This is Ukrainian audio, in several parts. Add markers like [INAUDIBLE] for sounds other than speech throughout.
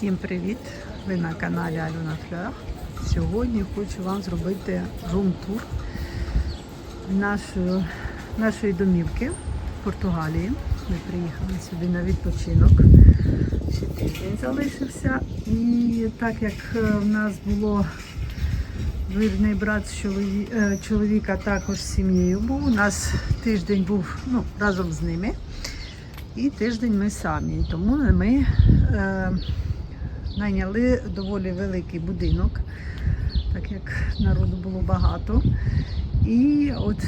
Всім привіт! Ви на каналі Альона Флер. Сьогодні хочу вам зробити рум-тур нашої, нашої домівки в Португалії. Ми приїхали сюди на відпочинок. Ще тиждень залишився. І так як е, в нас було вірний брат з е, чоловіка також з сім'єю був. У нас тиждень був ну, разом з ними. І тиждень ми самі. Тому ми е, найняли доволі великий будинок, так як народу було багато. І от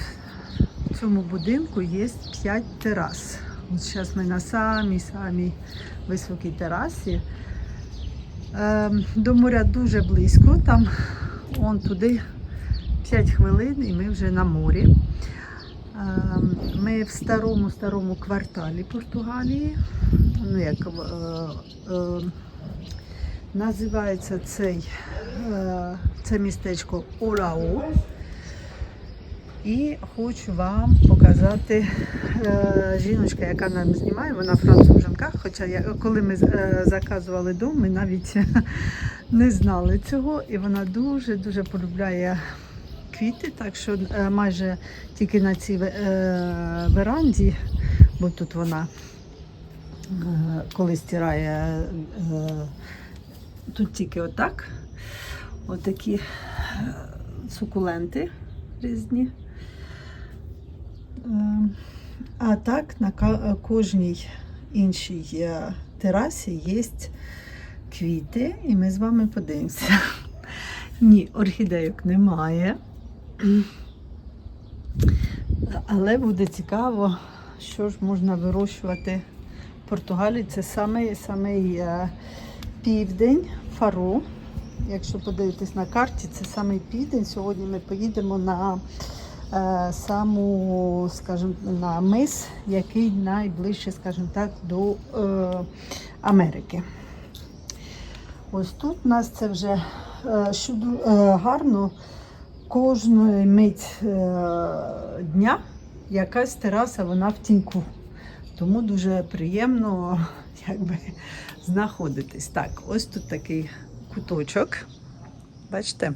в цьому будинку є 5 терас. От зараз ми на самій-самій високій терасі. Е, до моря дуже близько, там он туди 5 хвилин і ми вже на морі. Ем, Ми в старому старому кварталі Португалії. Ну, як, е, е, називається цей, е, це містечко Олао. І хочу вам показати е, жіночка, яка нам знімає, вона француженка. Хоча я, коли ми е, заказували дом, ми навіть [LAUGHS] не знали цього. І вона дуже-дуже полюбляє квіти, так що майже тільки на цій веранді, бо тут вона коли стирає, тут тільки отак, отакі е, сукуленти різні. Е, А так на кожній іншій е, терасі є квіти, і ми з вами подивимося. [LAUGHS] Ні, орхідейок немає. Але буде цікаво, що ж можна вирощувати в Португалії. Це самий, самий е, південь Фару. Якщо подивитись на карті, це самий південь. Сьогодні ми поїдемо на е, саму, скажімо, на мис, який найближче, скажімо так, до е, Америки. Ось тут у нас це вже е, е, гарно кожної мить е, дня якась тераса вона в тіньку. Тому дуже приємно якби, знаходитись. Так, ось тут такий куточок. Бачите?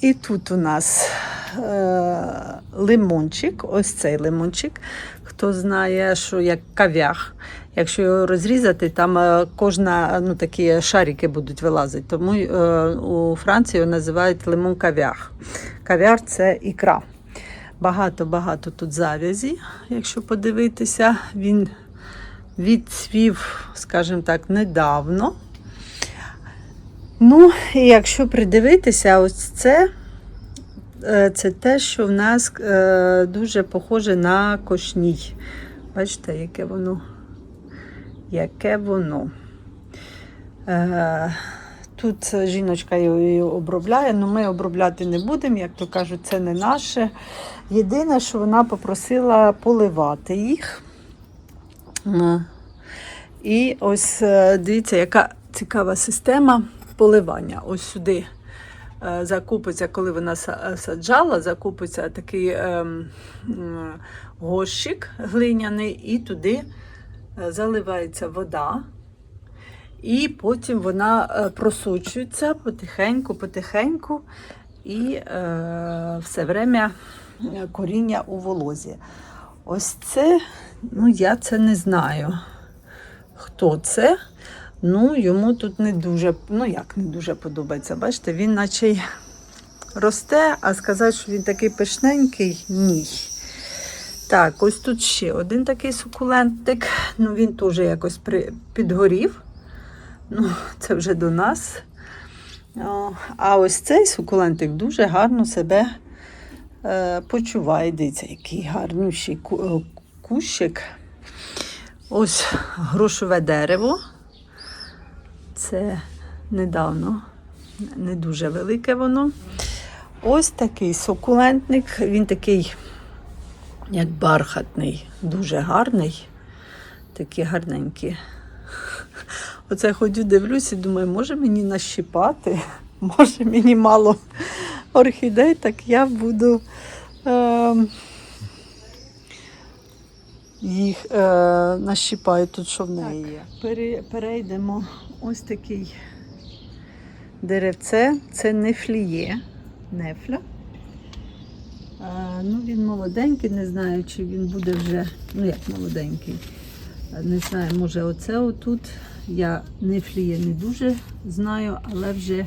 І тут у нас е, лимончик, ось цей лимончик. Хто знає, що як кав'ях. Якщо його розрізати, там е, кожна ну, такі шарики будуть вилазити. Тому е, у Франції його називають лимон кав'ях. Кав'яр це ікра. Багато-багато тут завязі, якщо подивитися, він відцвів, скажімо так, недавно. Ну, і якщо придивитися, ось це, е, це те, що в нас е, дуже похоже на кошній. Бачите, яке воно? Яке воно? Е, Тут жіночка її обробляє, але ми обробляти не будемо, як то кажуть, це не наше. Єдине, що вона попросила поливати їх. Е, І ось е, дивіться, яка цікава система поливання. Ось сюди е, закупиться, коли вона саджала, закупиться такий ем, горщик глиняний, і туди е, заливається вода. І потім вона е, просочується потихеньку, потихеньку, і е, все время е, коріння у волозі. Ось це, ну я це не знаю. Хто це? Ну, йому тут не дуже, ну як не дуже подобається. Бачите, він наче росте, а сказати, що він такий пишненький, ні. Так, ось тут ще один такий сукулентик. Ну, він теж якось при, підгорів. Ну, це вже до нас. А ось цей сукулентик дуже гарно себе почуває. Дивіться, який гарнющий е, кущик. Ось грошове дерево. Це недавно, не дуже велике воно. Ось такий сукулентник. Він такий, як бархатний, дуже гарний. Такі гарненькі. Оце ходю, дивлюсь і думаю, може мені нащипати, може мені мало орхідей, так я буду е, їх е, нащипаю тут, що в неї є. Пере, перейдемо ось такий деревце. Це нефліє. Нефля. А, ну, він молоденький, не знаю, чи він буде вже, ну як молоденький. Не знаю, може оце отут. Я нефліє не дуже знаю, але вже,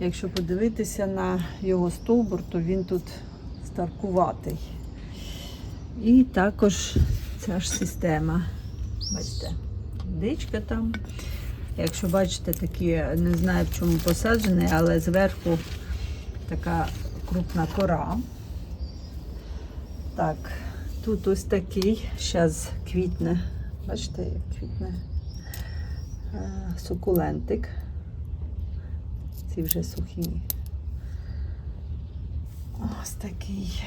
якщо подивитися на його стовбур, то він тут старкуватий. І також ця ж система. Бачите, дичка там. Якщо бачите, такі, не знаю в чому посаджений, але зверху така крупна кора. Так, тут ось такий, зараз квітне. Бачите, як квітне е, сукулентик. Ці вже сухі. Ось такий.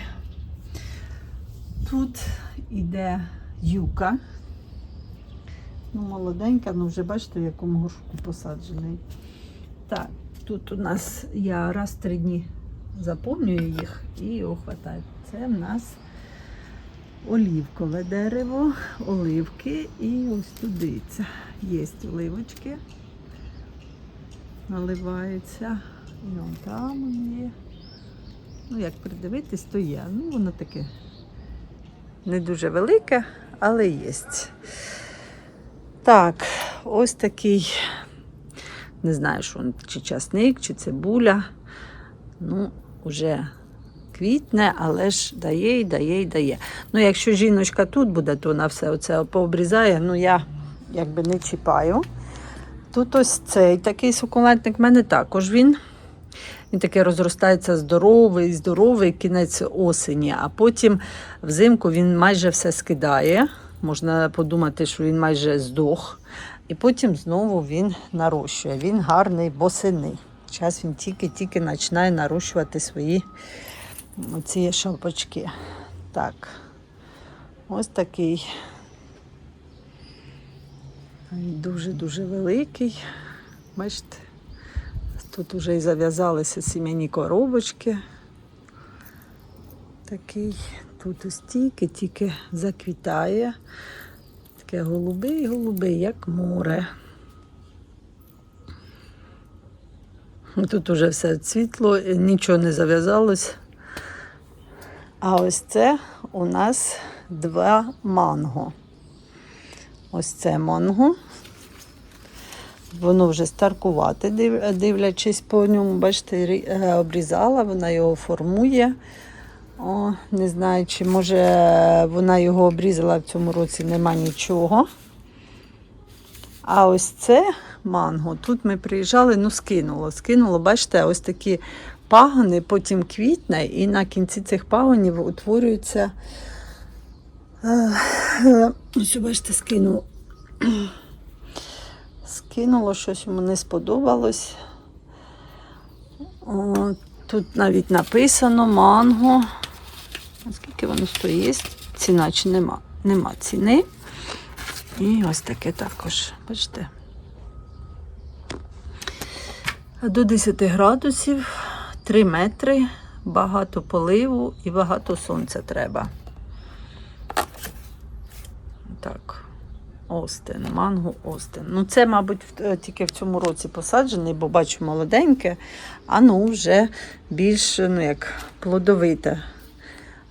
Тут іде юка. Ну, молоденька, ну вже бачите, в якому горшку посаджений. Так, тут у нас я раз в три дні заповнюю їх і його хватає. Це в нас олівкове дерево, оливки і ось туди є оливочки. Наливаються. І вон там є. Ну, як придивитись, то є. Ну, воно таке не дуже велике, але є. Так, ось такий, не знаю, що він, чи часник, чи цибуля. Ну, вже квітне, але ж дає і дає і дає. Ну, якщо жіночка тут буде, то вона все оце пообрізає. Ну, я якби не чіпаю. Тут ось цей такий сукулентник в мене також він. Він таки розростається здоровий, здоровий кінець осені, а потім взимку він майже все скидає. Можна подумати, що він майже здох. І потім знову він нарощує. Він гарний босини. Зараз він тільки-тільки починає нарощувати свої ці шапочки. Так, ось такий. Дуже-дуже великий. Бачите, тут вже і зав'язалися сім'яні коробочки. Такий. Тут ось тільки, тільки заквітає. Таке голубий, голубий, як море. Тут уже все цвітло, нічого не зав'язалось. А ось це у нас два манго. Ось це манго. Воно вже старкувати, дивлячись по ньому, бачите, е, обрізала, вона його формує. О, не знаю, чи може вона його обрізала в цьому році, нема нічого. А ось це манго. Тут ми приїжджали, ну скинуло. Скинуло, бачите, ось такі пагони, потім квітне, і на кінці цих пагонів утворюється. Ось, бачите, скинуло. Скинуло, щось йому не сподобалось. О, тут навіть написано манго. Скільки воно стоїть? Ціна чи нема? Нема ціни. І ось таке також. Бачите? До 10 градусів, 3 метри, багато поливу і багато сонця треба. Так. Остин, манго Остин. Ну, це, мабуть, е, тільки в цьому році посаджений, бо бачу молоденьке, а ну вже більш ну, як плодовите.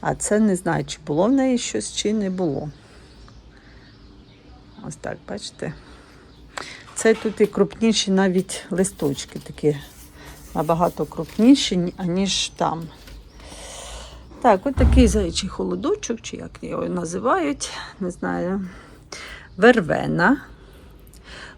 А це не знаю, чи було в неї щось, чи не було. Ось так, бачите? Це тут і крупніші навіть листочки такі набагато крупніші, аніж там. Так, от такий зайчий холодочок, чи як його називають, не знаю. Вервена.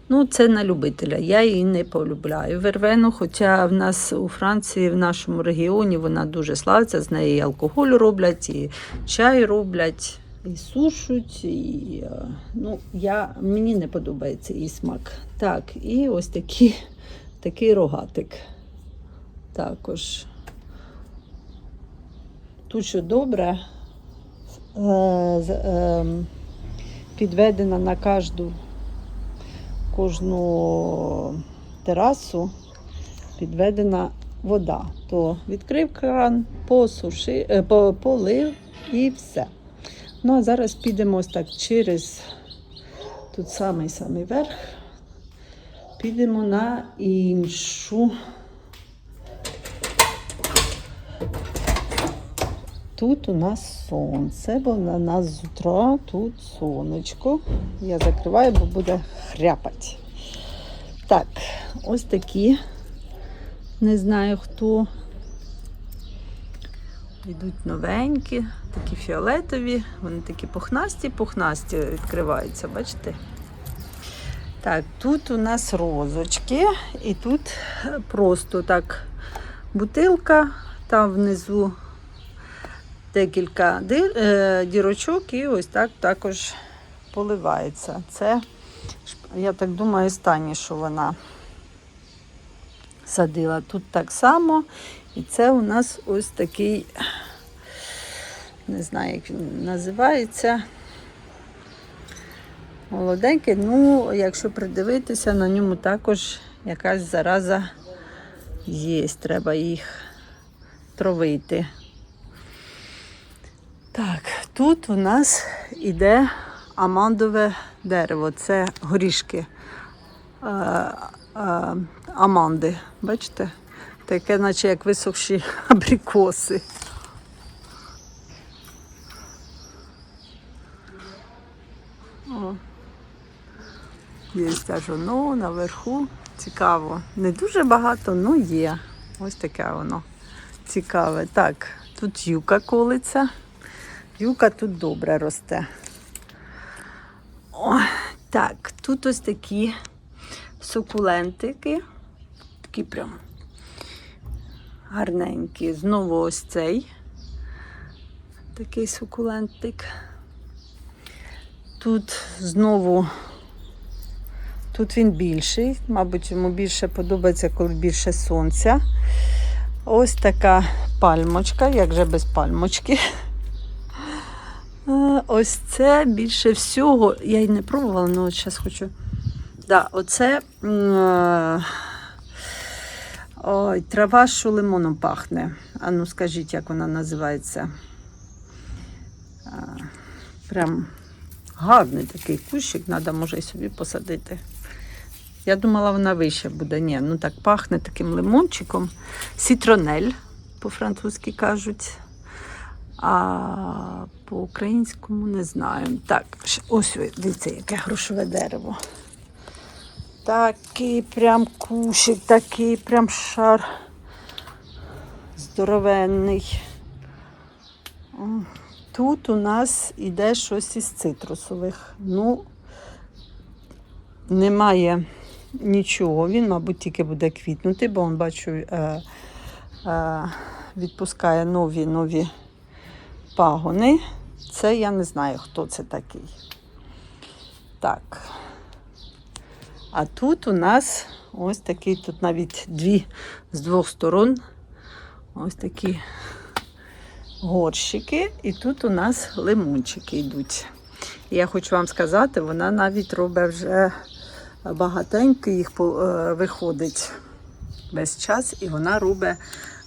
Ну, це на любителя. Я її не полюбляю вервену, хоча в нас у Франції, в нашому регіоні, вона дуже славиться. З неї і алкоголь роблять, і чай роблять, і сушуть. І, е, ну, я, мені не подобається її смак. Так, і ось такий, такий рогатик. Також. Що добре, е, ем, підведена на кожну, кожну терасу, підведена вода. То відкрив кран, посуши, е, полив і все. Ну а зараз підемо ось так через тут самий самий верх. Підемо на іншу. Тут у нас сонце, бо на нас з утра тут сонечко. Я закриваю, бо буде хряпать. Так, ось такі. Не знаю хто. Йдуть новенькі, такі фіолетові, вони такі пухнасті, пухнасті відкриваються, бачите? Так, тут у нас розочки, і тут просто так бутилка, там внизу декілька е, дірочок, і ось так також поливається. Це, я так думаю, останнє, що вона садила. Тут так само. І це у нас ось такий, не знаю, як він називається. Молоденький, ну, якщо придивитися, на ньому також якась зараза є. Треба їх тровити. Так, тут у нас іде амандове дерево. Це горішки е, е, аманди. Бачите? Таке, наче як висохші [LAUGHS] абрикоси. О. Є аж воно наверху. Цікаво. Не дуже багато, але є. Ось таке воно цікаве. Так, тут юка колиться. Юка тут добре росте. О, так, тут ось такі сукулентики. Такі прям гарненькі. Знову ось цей такий сукулентик. Тут знову, тут він більший, мабуть, йому більше подобається, коли більше сонця. Ось така пальмочка, як же без пальмочки. Ось це більше всього. Я й не пробувала, але зараз хочу. Да, оце е, ой, трава, що лимоном пахне. А ну скажіть, як вона називається. Е, Прям гарний такий кущик, треба може і собі посадити. Я думала, вона вище буде. Ні, ну так пахне таким лимончиком. Сітронель, по-французьки кажуть. А по-українському не знаю. Так, ось дивіться, яке грошове дерево. Такий прям кущик, такий прям шар здоровенний. Тут у нас іде щось із цитрусових. Ну, немає нічого. Він, мабуть, тільки буде квітнути, бо он, бачу, е, е, відпускає нові нові пагони. Це я не знаю, хто це такий. Так. А тут у нас ось такий, тут навіть дві з двох сторон. Ось такі горщики. І тут у нас лимончики йдуть. І я хочу вам сказати, вона навіть робить вже багатенько їх е, виходить весь час, і вона робить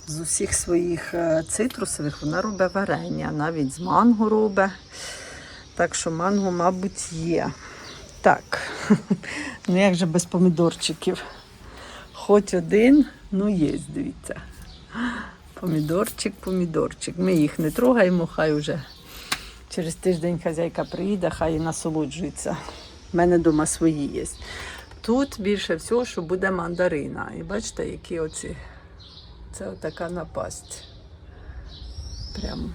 з усіх своїх е, цитрусових, вона робить варення, навіть з манго робить. Так що манго, мабуть, є. Так, [LAUGHS] ну як же без помідорчиків? Хоч один, ну є, дивіться. Помідорчик, помідорчик. Ми їх не трогаємо, хай уже через тиждень хазяйка приїде, хай і насолоджується. У мене вдома свої є. Тут більше всього, що буде мандарина. І бачите, які оці. Це отака напасть. Прям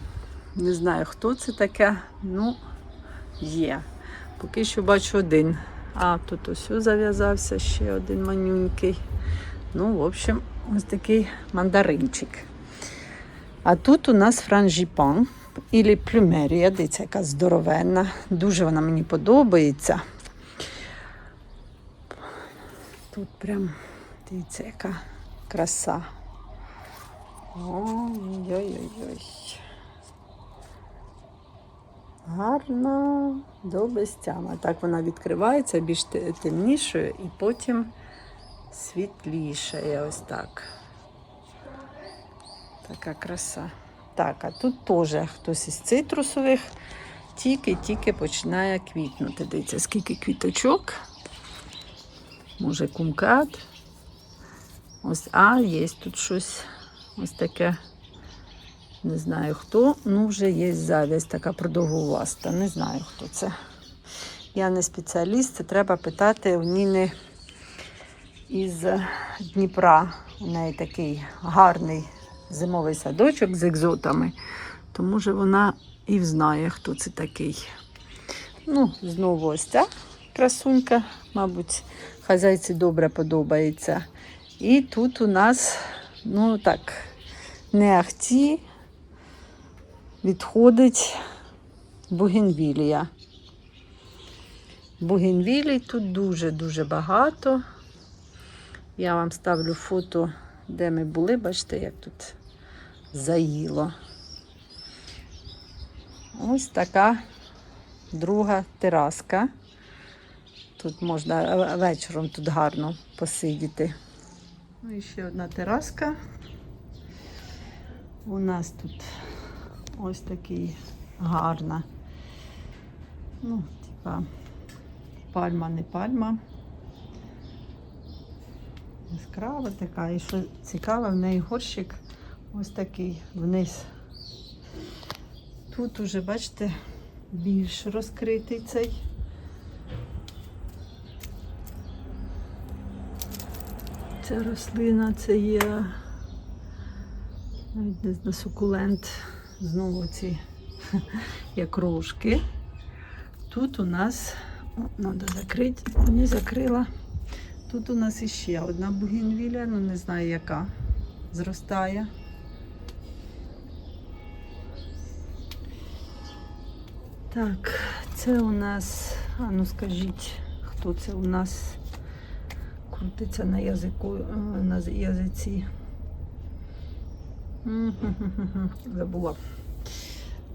не знаю, хто це таке, ну є. Поки що бачу один. А, тут ось зав'язався ще один манюнький. Ну, в общем, ось такий мандаринчик. А тут у нас франжіпан ілі плюмерія, дивіться, яка здоровенна. Дуже вона мені подобається. Тут прям, дивіться, яка краса. Ой-ой-ой. Гарно до безтями. Так вона відкривається більш темнішою і потім світлішає. Ось так. Така краса. Так, а тут теж хтось із цитрусових тільки-тільки починає квітнути. Дивіться, скільки квіточок. Може, кумкат. Ось, а, є тут щось ось таке. Не знаю хто. Ну, вже є завість така продовгуваста. Не знаю, хто це. Я не спеціаліст, це треба питати у Ніни із Дніпра. У неї такий гарний зимовий садочок з екзотами. Тому що вона і знає, хто це такий. Ну, знову ось ця красунька, мабуть, хазяйці добре подобається. І тут у нас, ну так, не ахті, відходить бугенвілія. Бугенвілій тут дуже-дуже багато. Я вам ставлю фото, де ми були. Бачите, як тут заїло. Ось така друга тераска. Тут можна е, вечором тут гарно посидіти. Ну і ще одна тераска. У нас тут ось такий гарна. Ну, типа пальма, не пальма. Яскрава така. І що цікаво, в неї горщик ось такий вниз. Тут уже, бачите, більш розкритий цей. Ця рослина це є навіть не знаю, сукулент. Знову ці [LAUGHS] як рожки. Тут у нас, треба закрити, не закрила. Тут у нас іще одна бугінвіля, ну не знаю яка, зростає. Так, це у нас, а ну скажіть, хто це у нас крутиться на язику, е, на язиці. Забула.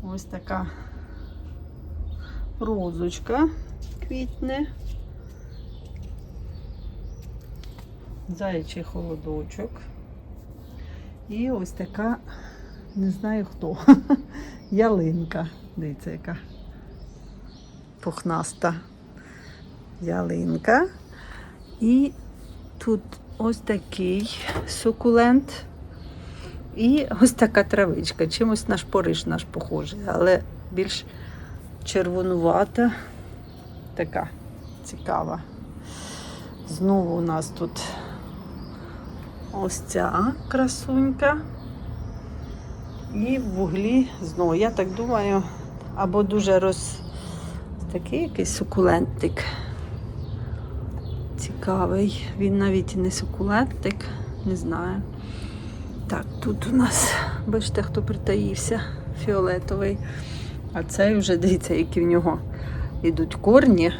Ось така розочка квітне. Заячий холодочок. І ось така, не знаю хто, [LAUGHS] ялинка. Дивіться, яка пухнаста ялинка. І тут ось такий сукулент. І ось така травичка. Чимось наш пориш наш похожий, але більш червонувата, така цікава. Знову у нас тут ось ця красунька. І в вуглі знову, я так думаю, або дуже роз такий якийсь сукулентик. Цікавий. Він навіть не сукулентик, не знаю. Так, тут у нас, бачите, хто притаївся, фіолетовий. А цей вже, дивіться, які в нього йдуть корні.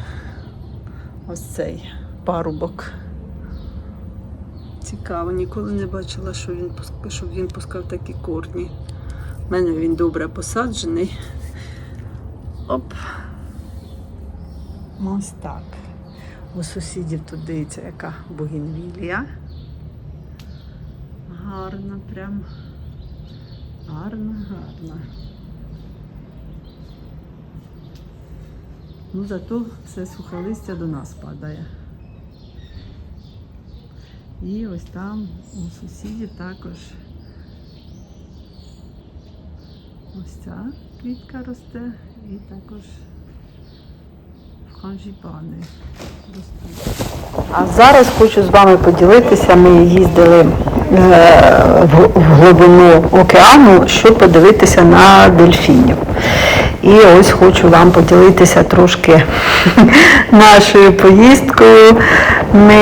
Ось цей парубок. Цікаво, ніколи не бачила, що він, щоб він пускав такі корні. У мене він добре посаджений. Оп. Ось так. У сусідів тут дивіться, яка бугінвілія. Гарна, прям. Гарна, гарна. Ну, зато все сухолистя до нас падає. І ось там у сусідів також ось ця квітка росте і також франжіпани. А зараз хочу з вами поділитися. Ми їздили е, в глибину океану, щоб подивитися на дельфінів. І ось хочу вам поділитися трошки [LAUGHS] нашою поїздкою. Ми,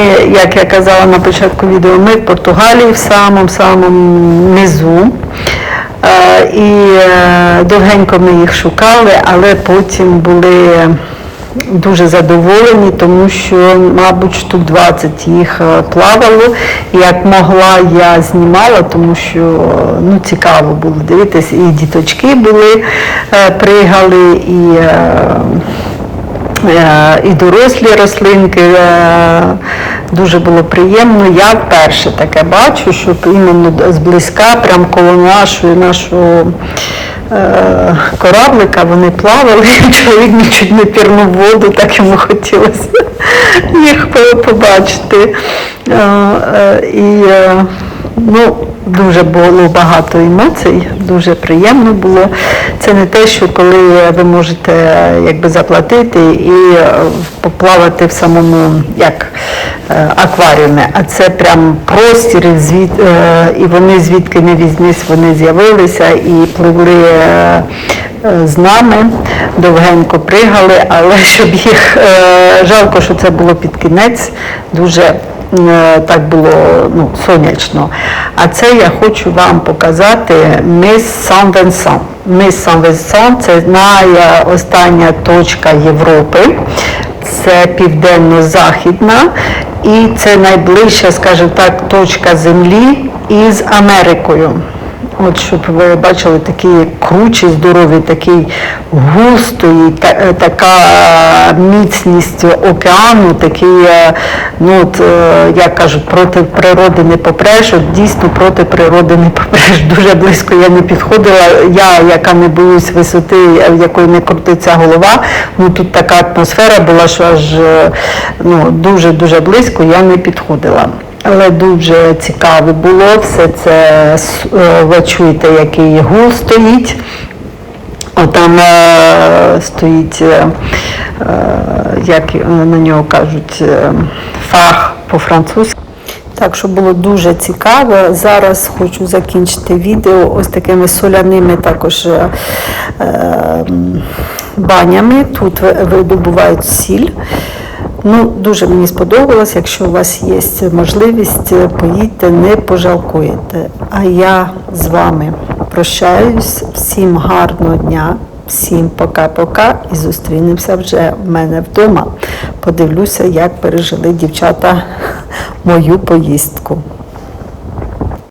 як я казала на початку відео, ми в Португалії в самому-самому низу. Е, І е, довгенько ми їх шукали, але потім були дуже задоволені, тому що, мабуть, штук 20 їх е, плавало. Як могла, я знімала, тому що ну, цікаво було дивитися. І діточки були, е, пригали, і, е, і дорослі рослинки. Дуже було приємно. Я вперше таке бачу, щоб іменно зблизька, прямо коло нашої, нашого кораблика, вони плавали, [LAUGHS] чоловік нічого не пірнув воду, так йому хотілося їх по- побачити. Е, е, І е, ну, дуже було багато емоцій, дуже приємно було. Це не те, що коли ви можете е, якби заплатити і е, поплавати в самому як е, акваріумі, а це прям простір, і звід, і вони звідки не візьмись, вони з'явилися і пливли. з нами довгенько пригали, але [LAUGHS] щоб їх жалко, що це було під кінець, дуже так було ну, сонячно. А це я хочу вам показати мис Сан-Венсан. Мис Сан-Венсан це найостання точка Європи. Це південно-західна і це найближча, скажімо так, точка землі із Америкою. От щоб ви бачили такі кручі, здорові, такий густої, та, е, така міцність океану, такий, е, ну от, е, як кажуть, проти природи не попреш, от дійсно проти природи не попреш. [LAUGHS] Дуже близько я не підходила. Я, яка не боюсь висоти, в якої не крутиться голова, ну тут така атмосфера була, що аж ну, дуже-дуже близько я не підходила. Але дуже цікаве було все це. е, Ви чуєте, який гул стоїть. Отам е, стоїть, е, е, як е, на нього кажуть, фах по-французьки. Так що було дуже цікаво. Зараз хочу закінчити відео ось такими соляними також е, банями. Тут видобувають сіль. Ну, дуже мені сподобалось. Якщо у вас є можливість, е, поїдьте, не пожалкуєте. А я з вами прощаюсь. Всім гарного дня, всім пока-пока і зустрінемося вже в мене вдома. Подивлюся, як пережили дівчата [LAUGHS] мою поїздку.